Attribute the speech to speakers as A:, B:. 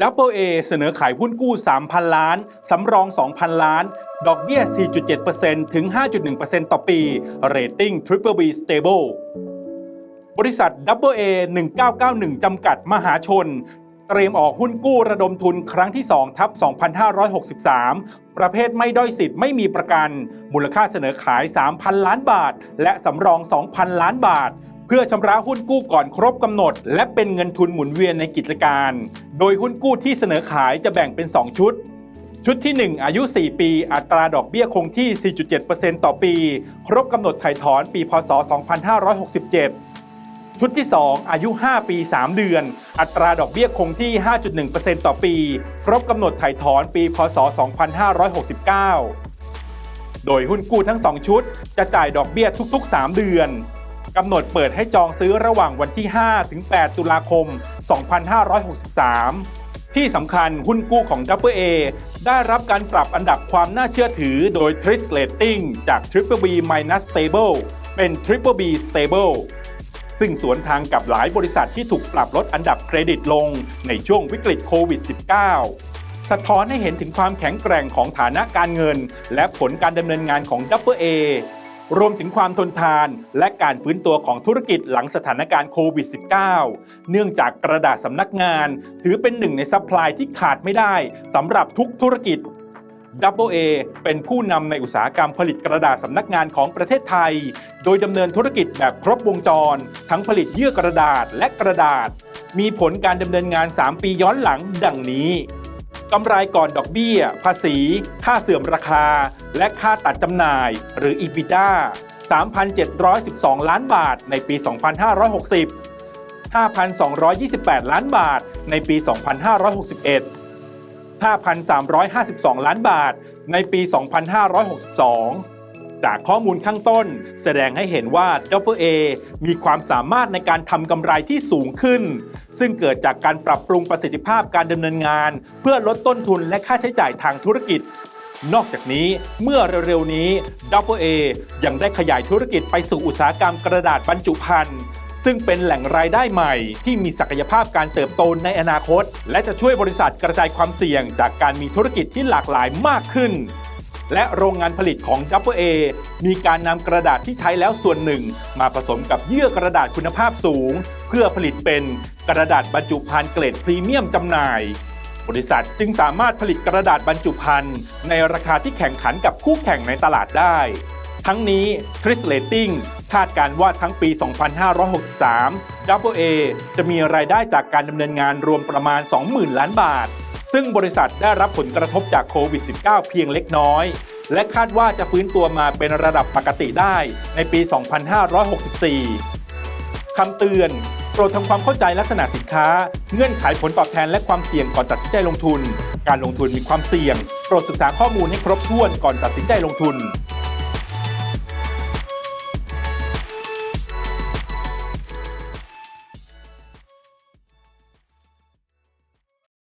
A: Double A เเสนอขายหุ้นกู้ 3,000 ล้าน สำรอง 2,000 ล้าน ดอกเบี้ย 4.7%ถึง 5.1%ต่อปี เรตติ้ง Triple B Stable บริษัท Double A 1991 จำกัดมหาชน เตรียมออกหุ้นกู้ระดมทุนครั้งที่ 2 ทับ 2563 ประเภทไม่ด้อยสิทธิ์ไม่มีประกัน มูลค่าเสนอขาย 3,000 ล้านบาท และสำรอง 2,000 ล้านบาท พื่อชำระหุ้นกู้ก่อนครบกำหนด และเป็นเงินทุนหมุนเวียนในกิจการ โดยหุ้นกู้ที่เสนอขายจะแบ่งเป็น 2 ชุด ชุดที่ 1 อายุ 4 ปี อัตราดอกเบี้ยคงที่ 4.7%ต่อปี ครบกำหนดถ่ายถอนปี พศ 2567 ชุดที่ 2 อายุ 5 ปี 3 เดือน อัตราดอกเบี้ยคงที่ 5.1%ต่อปี ครบกำหนดถ่ายถอนปี พศ 2569 โดยหุ้นกู้ทั้ง 2 ชุด จะจ่ายดอกเบี้ยทุก ๆ 3 เดือน กำหนดเปิดให้จองซื้อระหว่างวันที่ 5 ถึง 8 ตุลาคม 2563ที่สำคัญหุ้นกู้ของ Double A ได้รับการปรับอันดับความน่าเชื่อถือโดย TRIS Rating จาก Triple B Minus Stable เป็น Triple B Stable ซึ่งสวนทางกับหลายบริษัทที่ถูกปรับลดอันดับเครดิตลงในช่วงวิกฤตโควิด -19 สะท้อนให้เห็นถึงความแข็งแกร่งของฐานะการเงิน และผลการดำเนินงานของ Double A รวมถึงความทนทานและการฟื้นตัวของธุรกิจหลังสถานการณ์โควิด -19 เนื่องจากกระดาษสำนักงาน ถือเป็นหนึ่งในซัพพลายที่ขาดไม่ได้สำหรับทุกธุรกิจ AA เป็นผู้นำในอุตสาหกรรมผลิตกระดาษสำนักงานของประเทศไทย โดยดำเนินธุรกิจแบบครบวงจร ทั้งผลิตเยื่อกระดาษและกระดาษ มีผลการดำเนินงาน 3 ปีย้อนหลังดังนี้ กำไรก่อนดอกเบี้ย ภาษี ค่าเสื่อมราคา และค่าตัดจำหน่าย หรือ EBITDA 3,712 ล้านบาทในปี 2560 5,228 ล้านบาทในปี 2561 5,352 ล้านบาทในปี 2562 จากข้อมูลข้างต้น แสดงให้เห็นว่า Double A มีความสามารถในการทำกำไรที่สูงขึ้น ซึ่งเกิดจากการปรับปรุงประสิทธิภาพการดำเนินงาน เพื่อลดต้นทุนและค่าใช้จ่ายทางธุรกิจนอกจากนี้เมื่อเร็วๆนี้ Double A ยังได้ขยายธุรกิจไปสู่อุตสาหกรรมกระดาษบรรจุภัณฑ์ซึ่งเป็นแหล่งรายได้ใหม่ที่มีศักยภาพการเติบโตในอนาคต และจะช่วยบริษัทกระจายความเสี่ยงจากการมีธุรกิจที่หลากหลายมากขึ้น และโรงงานผลิตของ Double A มีการนำกระดาษที่ใช้แล้วส่วนหนึ่ง มาผสมกับเยื่อกระดาษคุณภาพสูง เพื่อผลิตเป็นกระดาษบรรจุภัณฑ์เกรดพรีเมียมจำหน่าย บริษัทจึงสามารถผลิตกระดาษบรรจุภัณฑ์ในราคาที่แข่งขันกับคู่แข่งในตลาดได้ทั้งนี้ t r i s Rating คาดการว่าทั้งปี 2563 Double A จะมีรายได้จากการดำเนินงานรวมประมาณ 20,000 ล้านบาท ซึ่งบริษัทได้รับผลกระทบจากโควิด -19 เพียงเล็กน้อย และคาดว่าจะฟื้นตัวมาเป็นระดับปกติได้ในปี 2564 คำเตือน โปรดทำความเข้าใจลักษณะสินค้า เงื่อนไขผลตอบแทนและความเสี่ยงก่อนตัดสินใจลงทุน การลงทุนมีความเสี่ยง โปรดศึกษาข้อมูลให้ครบถ้วนก่อนตัดสินใจลงทุน